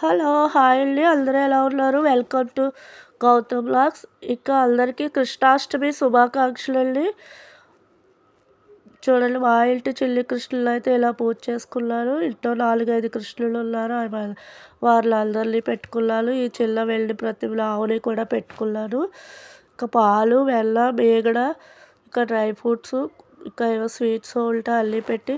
Hello hi అండి. అందరూ ఎలా ఉన్నారు? Welcome to Gautam blogs. ఇక అందరికీ కృష్ణాష్టమి శుభాకాంక్షలు అండి. చూడండి మా ఇంటి చెల్లి కృష్ణులు అయితే ఇలా పూజ చేసుకున్నారు. ఇంట్లో నాలుగైదు కృష్ణులు ఉన్నారు. వాళ్ళందరినీ పెట్టుకున్నాను. ఈ చిల్ల వెళ్ళి ప్రతిమలు ఆవుని కూడా పెట్టుకున్నాను. ఇక పాలు వెల్ల మేగడ ఇంకా డ్రై ఫ్రూట్స్ ఇంకా ఏవో స్వీట్స్ ఉంటా అల్లి పెట్టి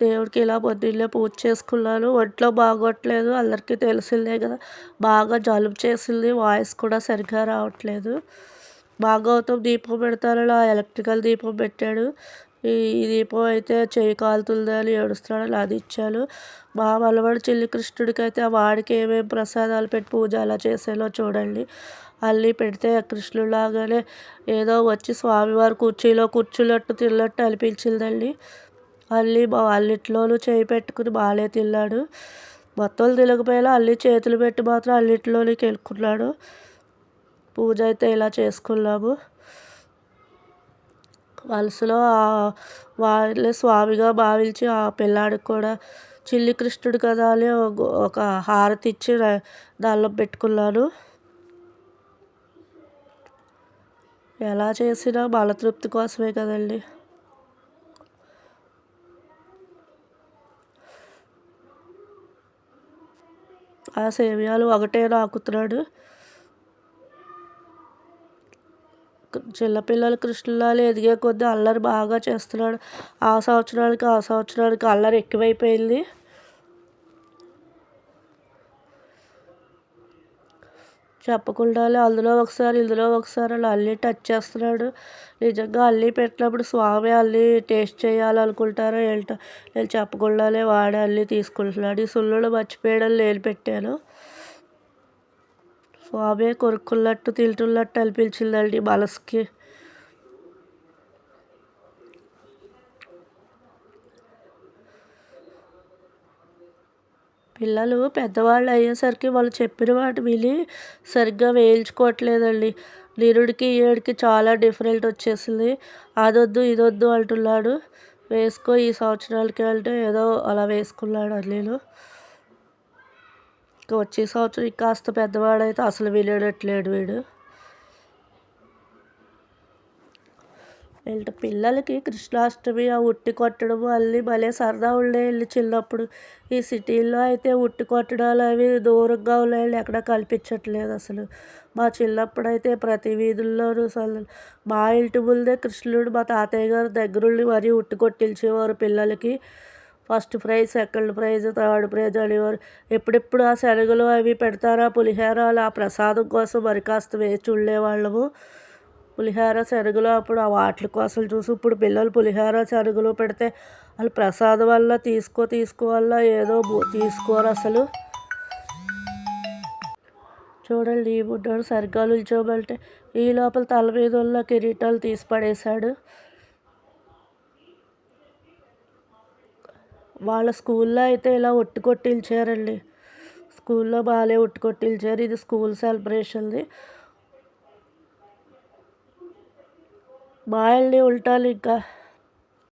దేవుడికి ఇలా పొద్దున్నే పూజ చేసుకున్నాను. ఒంట్లో బాగోట్లేదు అందరికీ తెలిసిందే కదా. బాగా జలుబు చేసింది వాయిస్ కూడా సరిగ్గా రావట్లేదు. భాగవతం దీపం పెడతానని ఆ ఎలక్ట్రికల్ దీపం పెట్టాడు. ఈ దీపం అయితే చేయి కాలుతుంది అని ఏడుస్తున్నాడు అది ఇచ్చాను. మా మలవాడు చెల్లి కృష్ణుడికి అయితే వాడికి ఏమేమి ప్రసాదాలు పెట్టి పూజ అలా చేసేలో చూడండి. అల్లి పెడితే కృష్ణులాగానే ఏదో వచ్చి స్వామివారి కుర్చీలో కూర్చున్నట్టు తిన్నట్టు అనిపించిందండి. అల్లి అల్లిట్లోనూ చేయి పెట్టుకుని బాగాలే తిన్నాడు. మొత్తం తినకపోయినా అల్లి చేతులు పెట్టి మాత్రం అల్లిట్లోనికి వెళ్ళుకున్నాడు పూజ అయితే ఇలా చేసుకున్నాము. వలసలో వాళ్ళే స్వామిగా భావించి ఆ పిల్లాడికి కూడా చిల్లి కృష్ణుడు కదా అని ఒక హారతి ఇచ్చి దానిలో పెట్టుకున్నాను. ఎలా చేసినా బలతృప్తి కోసమే కదండి. ఆ సేమియాలు ఒకటే నాకుతున్నాడు. చిన్నపిల్లలు కృష్ణలాలు ఎదిగే కొద్దీ అల్లరి బాగా చేస్తున్నాడు. ఆ సంవత్సరానికి ఆ సంవత్సరానికి అల్లరి ఎక్కువైపోయింది. చెప్పకుండానే అందులో ఒకసారి ఇందులో ఒకసారి అలా అల్లి టచ్ చేస్తున్నాడు. నిజంగా అల్లి పెట్టినప్పుడు స్వామి అల్లి టేస్ట్ చేయాలనుకుంటారో ఏంటో నేను చెప్పకుండానే వాడే అల్లి తీసుకుంటున్నాడు. ఈ సుల్లుడు మర్చిపోయడం నేను పెట్టాను. స్వామి కొరుక్కున్నట్టు తింటున్నట్టు అనిపించిందండి మనసుకి. పిల్లలు పెద్దవాళ్ళు అయ్యేసరికి వాళ్ళు చెప్పిన వాటి విని సరిగ్గా వేయించుకోవట్లేదండి. నిరుడికి ఈయుడికి చాలా డిఫరెంట్ వచ్చేసింది. అదొద్దు ఇదొద్దు అంటున్నాడు. వేసుకో ఈ సంవత్సరాలకి అంటే ఏదో అలా వేసుకున్నాడు అల్లీలు. ఇంకా వచ్చే సంవత్సరం కాస్త పెద్దవాడైతే అసలు వినేటట్లేడు వీడు. వీళ్ళ పిల్లలకి కృష్ణాష్టమి ఆ ఉట్టి కొట్టడం అన్నీ భలే సరదా ఉండేవి చిన్నప్పుడు. ఈ సిటీల్లో అయితే ఉట్టి కొట్టడాలు అవి దూరంగా ఉన్నాయి ఎక్కడ కల్పించట్లేదు అసలు. మా చిన్నప్పుడు అయితే ప్రతి వీధుల్లోనూ అసలు మా ఇంటి ముందే కృష్ణుడు మా తాతయ్య గారు దగ్గరుండి మరీ ఉట్టి కొట్టించేవారు పిల్లలకి. First prize second prize third prize అనేవారు. ఎప్పుడెప్పుడు ఆ శనగలు అవి పెడతారా పులిహోర ఆ ప్రసాదం కోసం మరి కాస్త వేచి ఉండేవాళ్ళము. పులిహోర శనగలు అప్పుడు ఆ వాటి కోసం చూసి ఇప్పుడు పిల్లలు పులిహోర శనగలు పెడితే వాళ్ళు ప్రసాదం వల్ల తీసుకో తీసుకోవాల ఏదో తీసుకోరు అసలు. చూడండి ఈ బుడ్డోడు సరిగ్గా నిల్చోబెlte ఈ లోపల తల మీద ఉన్న కిరీటాలు తీసి పడేశాడు. వాళ్ళ స్కూల్లో అయితే ఇలా ఒట్టి కొట్టించారండి స్కూల్లో బాగాలే ఒట్టి కొట్టించారు ఇది స్కూల్ సెలబ్రేషన్ది. బాయ్ అండి ఉంటాను ఇంకా